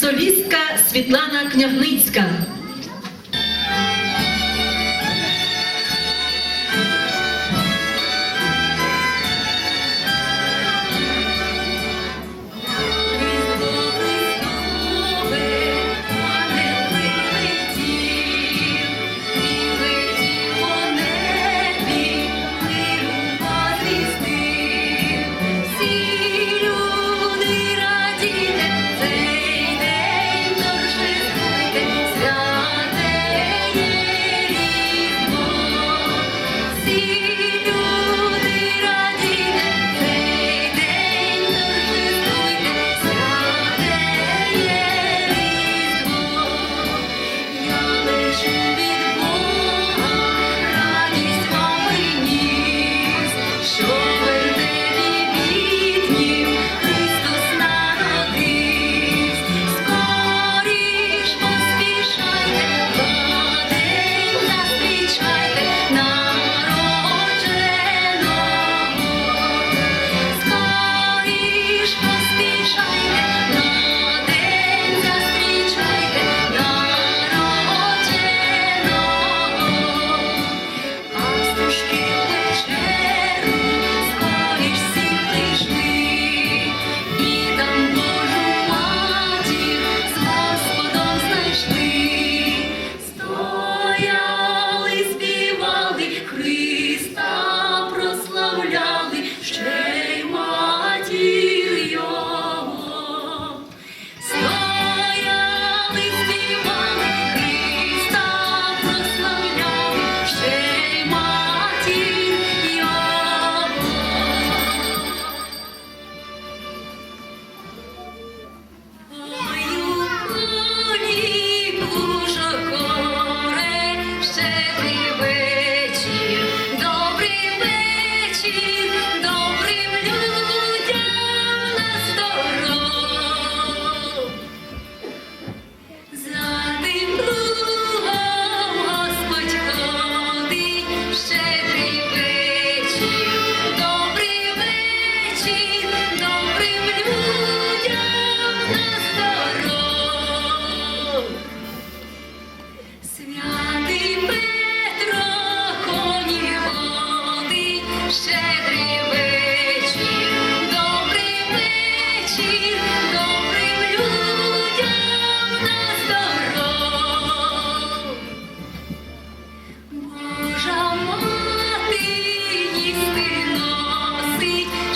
солістка Світлана Княгницька. see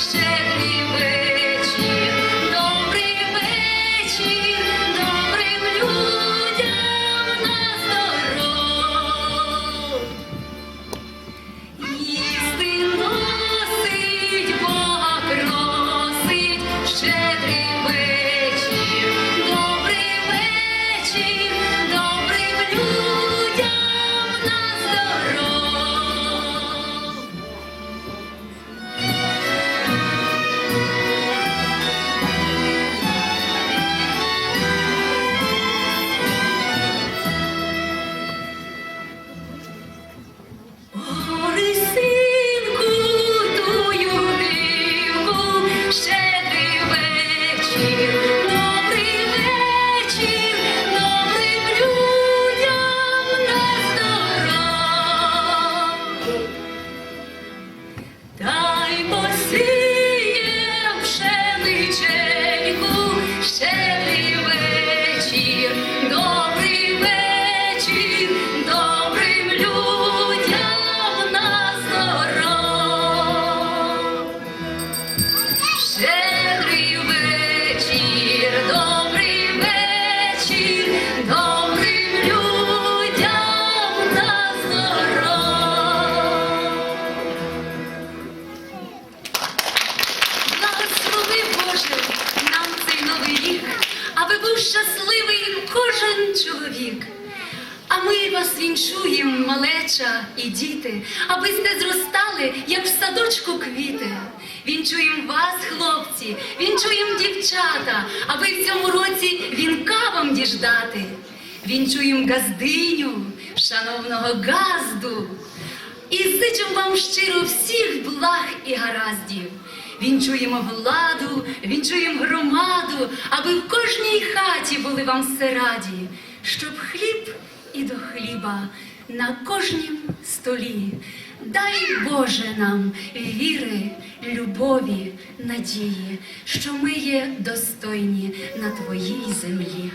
Szczerliwy чоловік. А ми вас віншуємо, малеча і діти, аби сте зростали, як в садочку квіти. Вінчуємо вас, хлопці, вінчуємо дівчата, аби в цьому році вінка вам діждати. Вінчуємо газдиню, шановного газду, і зичимо вам щиро всіх благ і гараздів. Вінчуємо владу, вінчуємо громаду, аби в кожній хаті були вам все раді щоб хліб і до хліба на кожнім столі. Дай Боже нам віри, любові, надії, що ми є достойні на твоїй землі.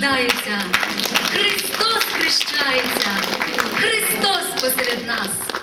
рождається, Христос хрещається, Христос посеред нас.